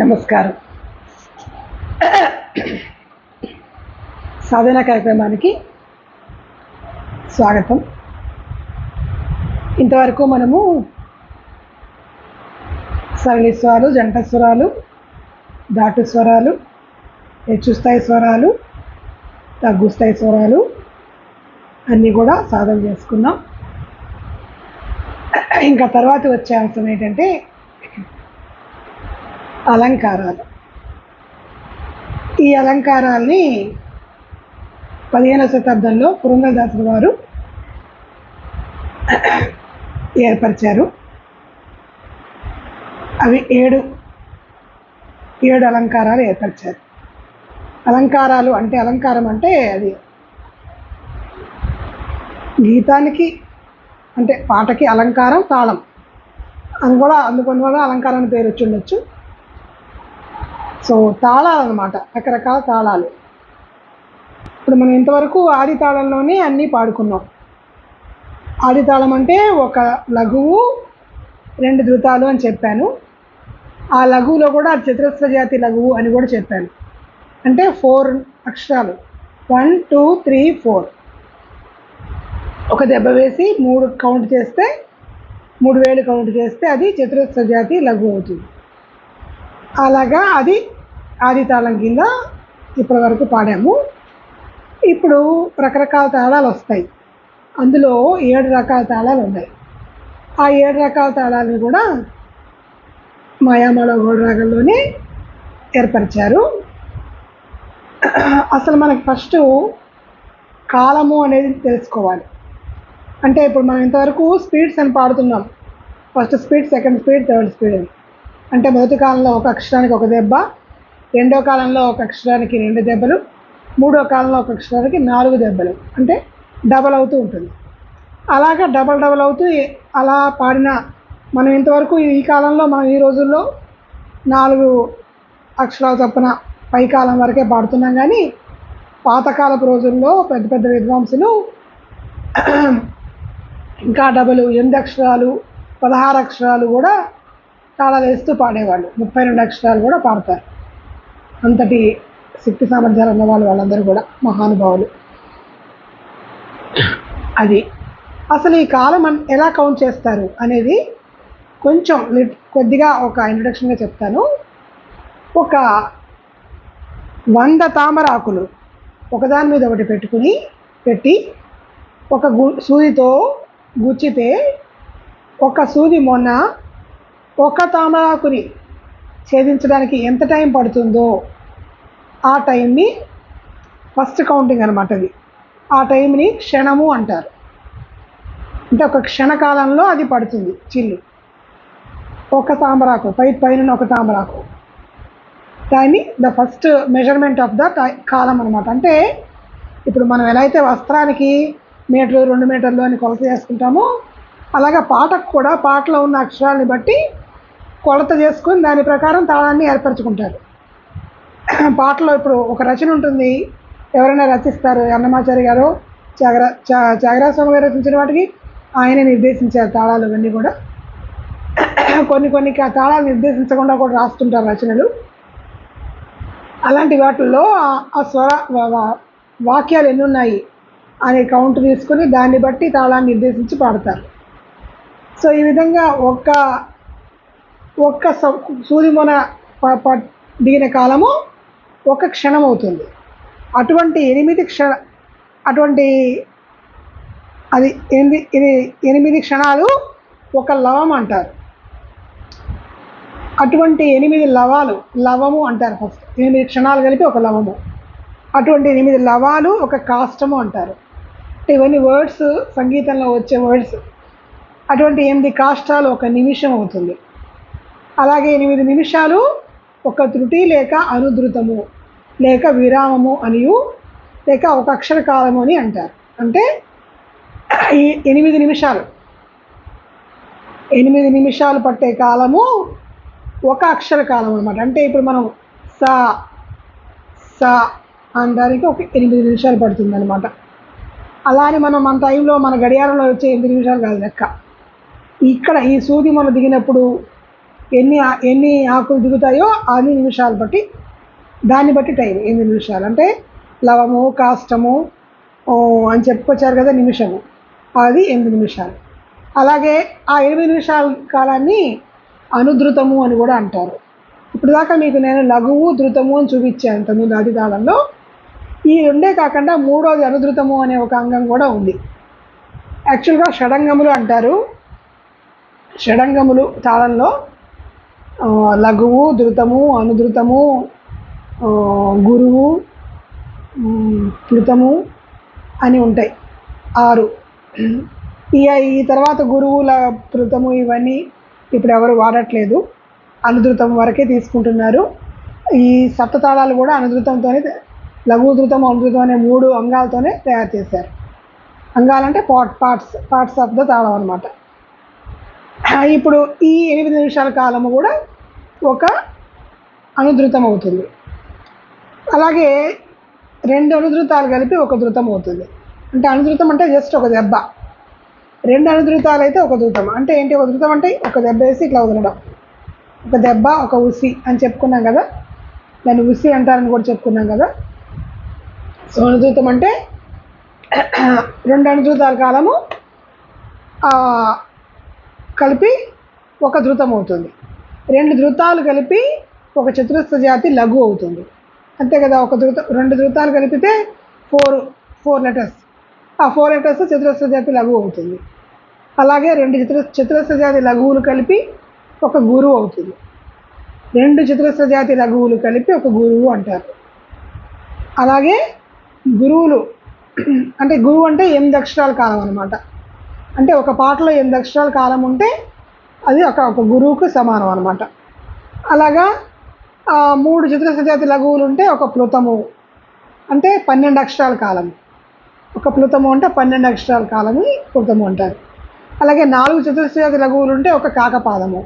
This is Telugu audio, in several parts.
నమస్కారం. సాధన కార్యక్రమానికి స్వాగతం. ఇంతవరకు మనము సరళి స్వరాలు జంట స్వరాలు దాటు స్వరాలు హెచ్చుస్థాయి స్వరాలు తగ్గుస్థాయి స్వరాలు అన్నీ కూడా సాధన చేసుకున్నాం. ఇంకా తర్వాత వచ్చే అంశం ఏంటంటే అలంకారాలు. ఈ అలంకారాల్ని పదిహేనవ శతాబ్దంలో పురంధరదాసుడు వారు ఏర్పరిచారు. అవి ఏడు ఏడు అలంకారాలు ఏర్పరిచారు. అలంకారాలు అంటే అలంకారం అంటే అది గీతానికి అంటే పాటకి అలంకారం తాళం. అని కూడా అందుకొని కూడా అలంకారం పేరు వచ్చి ఉండొచ్చు. సో తాళాలు అనమాట రకరకాల తాళాలు. ఇప్పుడు మనం ఇంతవరకు ఆది తాళంలోనే అన్నీ పాడుకున్నాం. ఆది తాళం అంటే ఒక లఘువు రెండు ధృతాలు అని చెప్పాను. ఆ లఘువులో కూడా చతురస్ర జాతి లఘువు అని కూడా చెప్పాను. అంటే ఫోర్ అక్షరాలు. One two three four. ఒక దెబ్బ వేసి మూడు కౌంట్ చేస్తే మూడు వేలు కౌంట్ చేస్తే అది చతురస్ర జాతి లఘు అవుతుంది. అలాగా అది ఆది తాళం కింద ఇప్పటి వరకు పాడాము. ఇప్పుడు రకరకాల తాళాలు వస్తాయి. అందులో ఏడు రకాల తాళాలు ఉన్నాయి. ఆ ఏడు రకాల తాళాలను కూడా మాయామాలో గోడ రాగంలోనే ఏర్పరిచారు. అసలు మనకి ఫస్ట్ కాలము అనేది తెలుసుకోవాలి. అంటే ఇప్పుడు మనం ఇంతవరకు స్పీడ్స్ అని పాడుతున్నాం. First speed second speed third speed అని. అంటే మొదటి కాలంలో ఒక అక్షరానికి ఒక దెబ్బ రెండో కాలంలో ఒక అక్షరానికి రెండు దెబ్బలు మూడో కాలంలో ఒక అక్షరానికి నాలుగు దెబ్బలు. అంటే డబల్ అవుతూ ఉంటుంది. అలాగా డబల్ డబల్ అవుతూ అలా పాడిన మనం ఇంతవరకు ఈ కాలంలో మనం ఈ రోజుల్లో నాలుగు అక్షరాల తప్పున పై కాలం వరకే పాడుతున్నాం కానీ పాతకాలపు రోజుల్లో పెద్ద పెద్ద విద్వాంసులు ఇంకా డబలు ఎనిమిది అక్షరాలు పదహారు అక్షరాలు కూడా తాళాలు వేస్తూ పాడేవాళ్ళు. ముప్పై రెండు అక్షరాలు కూడా పాడతారు. అంతటి శక్తి సామర్థ్యాలు ఉన్నవాళ్ళు వాళ్ళందరూ కూడా మహానుభావులు. అది. అసలు ఈ కాలం ఎలా కౌంట్ చేస్తారు అనేది కొంచెం లిట్ కొద్దిగా ఒక ఇంట్రొడక్షన్గా చెప్తాను. ఒక వంద తామర ఆకులు ఒకదాని మీద ఒకటి పెట్టుకుని పెట్టి ఒక గు సూదితో గుచ్చితే ఒక సూది మొన్న ఒక తామరాకుని ఛేదించడానికి ఎంత టైం పడుతుందో ఆ టైంని ఫస్ట్ కౌంటింగ్ అనమాట అది. ఆ టైంని క్షణము అంటారు. అంటే ఒక క్షణకాలంలో అది పడుతుంది చిల్లు. ఒక తామరాకు పై పైన ఒక తామరాకు. దాన్ని the first measurement of the టై కాలం అనమాట అంటే ఇప్పుడు మనం ఎలా అయితే వస్త్రానికి మీటర్లు రెండు మీటర్లు అని కొలత చేసుకుంటామో అలాగే పాటకు కూడా పాటలో ఉన్న అక్షరాలని బట్టి కొలత చేసుకొని దాని ప్రకారం తాళాన్ని ఏర్పరచుకుంటారు. పాటలో ఇప్పుడు ఒక రచన ఉంటుంది. ఎవరైనా రచిస్తారు. అన్నమాచారి గారు చాగరా చా చాగరా స్వామి గారు రచించిన వాటికి ఆయన నిర్దేశించారు తాళాలు ఇవన్నీ కూడా. కొన్ని కొన్ని తాళాలు నిర్దేశించకుండా కూడా రాస్తుంటారు రచనలు. అలాంటి వాటిల్లో ఆ- స్వర వా- వాక్యాలు ఎన్ని ఉన్నాయి అనే కౌంట్ తీసుకొని దాన్ని బట్టి తాళాన్ని నిర్దేశించి పాడతారు. సో ఈ విధంగా ఒక్క ఒక్క స- ప- దిగిన కాలము ఒక క్షణం అవుతుంది అటువంటి ఎనిమిది క్షణ అటువంటి అది ఎనిమిది ఇది ఎనిమిది క్షణాలు ఒక లవం అంటారు. అటువంటి ఎనిమిది లవాలు లవము అంటారు ఫస్ట్ ఎనిమిది క్షణాలు కలిపి ఒక లవము. అటువంటి ఎనిమిది లవాలు ఒక కాష్టము అంటారు. ఇవన్నీ వర్డ్స్ సంగీతంలో వచ్చే వర్డ్స్ అటువంటి ఎనిమిది కాష్టాలు ఒక నిమిషం అవుతుంది. అలాగే ఎనిమిది నిమిషాలు ఒక త్రుటి లేక అనుధృతము లేక విరామము అనియు లేక ఒక అక్షర కాలము అని అంటారు. అంటే ఈ ఎనిమిది నిమిషాలు. ఎనిమిది నిమిషాలు పట్టే కాలము ఒక అక్షర కాలం అనమాట అంటే ఇప్పుడు మనం సా సా అనడానికి ఒక ఎనిమిది నిమిషాలు పడుతుంది అనమాట అలా అని మనం మన టైంలో మన గడియారంలో వచ్చే ఎనిమిది నిమిషాలు కాదు లెక్క. ఇక్కడ ఈ సూది మనం దిగినప్పుడు ఎన్ని ఎన్ని ఆకులు దిగుతాయో అన్ని నిమిషాలు బట్టి దాన్ని బట్టి టైం ఎనిమిది నిమిషాలు? అంటే లవము కాష్టము అని చెప్పుకొచ్చారు కదా నిమిషము. అది ఎనిమిది నిమిషాలు. అలాగే ఆ ఎనిమిది నిమిషాల కాలాన్ని అనుధృతము అని కూడా అంటారు. ఇప్పుడు దాకా మీకు నేను లఘువు ధృతము అని చూపించాను ఇంతకుముందు ఆది తాళంలో ఈ రెండే కాకుండా మూడోది అనుధృతము అనే ఒక అంగం కూడా ఉంది. యాక్చువల్గా షడంగములు అంటారు. షడంగములు తాళంలో లఘువు ధృతము అనుధృతము గురువు ధృతము ప్లుతము అని ఉంటాయి. ఆరు. ఇక ఈ తర్వాత గురువుల పృతము ఇవన్నీ ఇప్పుడు ఎవరు వాడట్లేదు. అనుధృతం వరకే తీసుకుంటున్నారు. ఈ సప్తతాళాలు కూడా అనుధృతంతోనే లఘు ధృతం అనుధృతం అనే మూడు అంగాలతోనే తయారు చేశారు. అంగాలంటే pot parts parts of the తాళం అనమాట ఇప్పుడు ఈ ఎనిమిది నిమిషాల కాలము కూడా ఒక అనుధృతం అవుతుంది అలాగే రెండు అనుధృతాలు కలిపి ఒక ధృతం అవుతుంది అంటే అనుధృతం అంటే జస్ట్ ఒక దెబ్బ. రెండు అనుధృతాలు అయితే ఒక ధృతం. అంటే ఏంటి ఒక ధృతం అంటే ఒక దెబ్బ వేసి ఇట్లా వదలడం. ఒక దెబ్బ ఒక ఉసి అని చెప్పుకున్నాం కదా? దాన్ని ఉసి అంటారని కూడా చెప్పుకున్నాం కదా? సో అనుధృతం అంటే రెండు అనుధృతాల కాలము కలిపి ఒక ధృతం అవుతుంది. రెండు ధృతాలు కలిపి ఒక చతురస్ర జాతి లఘు అవుతుంది. అంతే కదా ఒక ధృత రెండు ధృతాలు కలిపితే ఫోర్ ఫోర్ లెటర్స్. ఆ ఫోర్ లెటర్స్ చతురస్ర జాతి లఘు అవుతుంది. అలాగే రెండు చతుర చతురస్ర జాతి లఘువులు కలిపి ఒక గురువు అవుతుంది. రెండు చతురస్ర జాతి లఘువులు కలిపి ఒక గురువు అంటారు. అలాగే గురువులు అంటే గురువు అంటే ఎనిమిది అక్షరాల కాలం అనమాట అంటే ఒక పాటలో ఎనిమిది అక్షరాల కాలం ఉంటే అది ఒక ఒక గురువుకు సమానం అనమాట అలాగా మూడు చతురస్రజాతి లఘువులు ఉంటే ఒక ప్లుతము. అంటే పన్నెండు అక్షరాల కాలం. ఒక ప్లుతము అంటే పన్నెండు అక్షరాల కాలము ప్లుతము అంటారు. అలాగే నాలుగు చతురస్రజాతి లఘువులు ఉంటే ఒక కాకపాదము.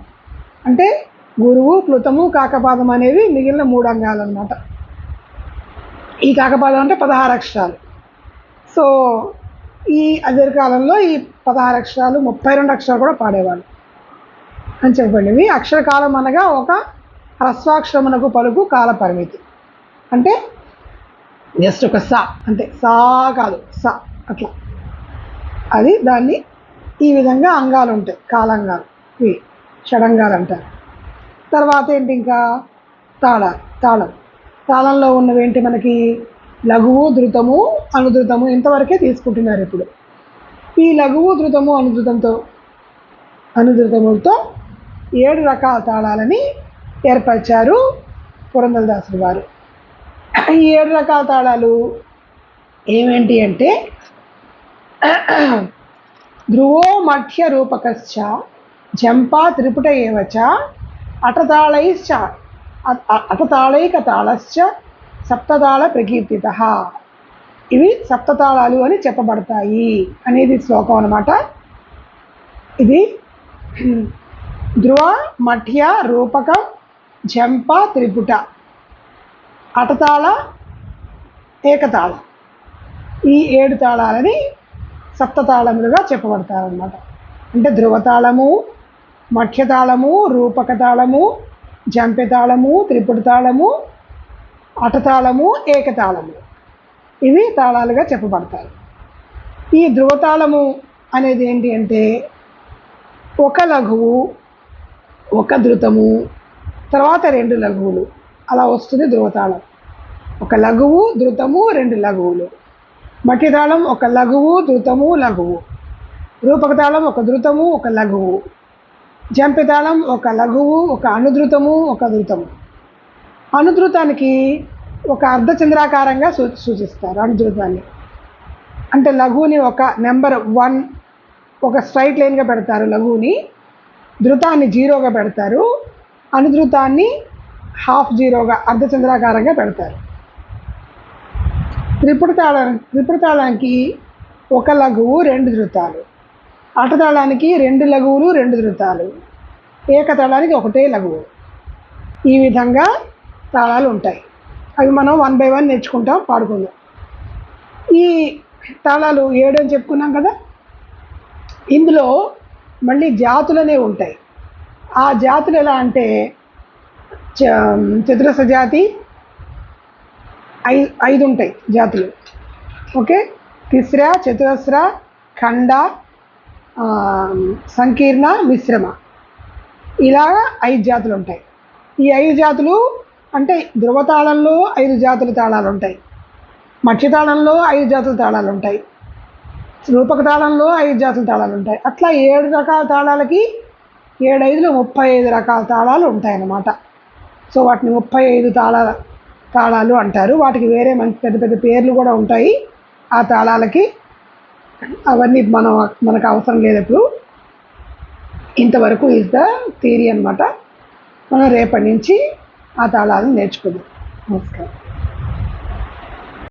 అంటే గురువు ప్లుతము కాకపాదం అనేవి మిగిలిన మూడు అంగాలు అనమాట ఈ కాకపాదం అంటే పదహారు అక్షరాలు. సో ఈ అదే కాలంలో ఈ పదహారు అక్షరాలు ముప్పై రెండు అక్షరాలు కూడా పాడేవాళ్ళు. అని చెప్పండి. అక్షరకాలం అనగా ఒక హ్రస్వాక్షరమునకు పలుకు కాల పరిమితి. అంటే జస్ట్ ఒక సా. అంటే సా కాదు సా అట్లా. అది దాన్ని ఈ విధంగా అంగాలు ఉంటాయి కాలంగాలు. ఇవి షడంగాలు అంటారు. తర్వాత ఏంటి ఇంకా? తాళ తాళం. తాళంలో ఉన్నవి ఏంటి మనకి? లఘువు ధృతము అనుధృతము ఇంతవరకే తీసుకుంటున్నారు ఇప్పుడు. ఈ లఘువు ధృతము అనుధృతంతో అనుధృతములతో ఏడు రకాల తాళాలని ఏర్పరిచారు పురంధరదాసుడు వారు. ఈ ఏడు రకాల తాళాలు ఏమేంటి అంటే ధ్రువో మఠ్య రూపకశ్చ జంపా త్రిపుట ఏవచ అటతాళైశ్చ అటతాళైక తాళశ్చ సప్తతాళ ప్రకీర్తిత. ఇవి సప్తతాళాలు అని చెప్పబడతాయి అనేది శ్లోకం అన్నమాట. ఇది ధ్రువ మఠ్య రూపకం జంప త్రిపుట. అటతాళ ఏకతాళ. ఈ ఏడు తాళాలని సప్తతాళములుగా చెప్పబడతారనమాట అంటే ధ్రువతాళము మఠ్యతాళము రూపకతాళము జంపెతాళము త్రిపుట తాళము అటతాళము ఏకతాళము. ఇవి తాళాలుగా చెప్పబడతాయి. ఈ ధృవతాళము అనేది ఏంటి అంటే ఒక లఘువు ఒక ధృతము తర్వాత రెండు లఘువులు. అలా వస్తుంది ధృవతాళం ఒక లఘువు ధృతము రెండు లఘువులు. మట్టితాళం ఒక లఘువు ధృతము లఘువు. రూపకతాళం ఒక ధృతము ఒక లఘువు. జంపితాళం ఒక లఘువు ఒక అనుధృతము ఒక ధృతము. అనుధృతానికి ఒక అర్ధచంద్రాకారంగా సూ సూచిస్తారు అనుధృతాన్ని. అంటే లఘువుని ఒక నెంబర్ వన్ ఒక స్ట్రైట్ లైన్గా పెడతారు లఘువుని. ధృతాన్ని జీరోగా పెడతారు. అనుధృతాన్ని హాఫ్ జీరోగా అర్ధచంద్రాకారంగా పెడతారు. త్రిపుడతాళ త్రిపుడతాళానికి ఒక లఘువు రెండు ధృతాలు. అటతాళానికి రెండు లఘువులు రెండు ధృతాలు. ఏకతాళానికి ఒకటే లఘువు. ఈ విధంగా తాళాలు ఉంటాయి. అవి మనం వన్ బై వన్ నేర్చుకుంటాం పాడుకుందాం. ఈ తాళాలు ఏడు అని చెప్పుకున్నాం కదా? ఇందులో మళ్ళీ జాతులనే ఉంటాయి. ఆ జాతులు ఎలా అంటే చ- చతురస్ర జాతి ఐదు ఐదు ఉంటాయి జాతులు. ఓకే? తిస్ర చతురస్ర ఖండ సంకీర్ణ మిశ్రమ. ఇలా ఐదు జాతులు ఉంటాయి. ఈ ఐదు జాతులు అంటే ధృవతాళంలో ఐదు జాతుల తాళాలు ఉంటాయి. మత్స్యతాళంలో ఐదు జాతుల తాళాలు ఉంటాయి. రూపక తాళంలో ఐదు జాతుల తాళాలు ఉంటాయి. అట్లా ఏడు రకాల తాళాలకి ఏడు ఐదులో ముప్పై ఐదు రకాల తాళాలు ఉంటాయన్నమాట. సో వాటిని ముప్పై ఐదు తాళాల తాళాలు అంటారు. వాటికి వేరే మంచి పెద్ద పెద్ద పేర్లు కూడా ఉంటాయి. ఆ తాళాలకి అవన్నీ మనం మనకు అవసరం లేదు ఇప్పుడు. ఇంతవరకు ఇస్ ద థియరీ అనమాట మనం రేపటి నుంచి ఆ తాళాలను నేర్చుకుందాం నమస్కారం.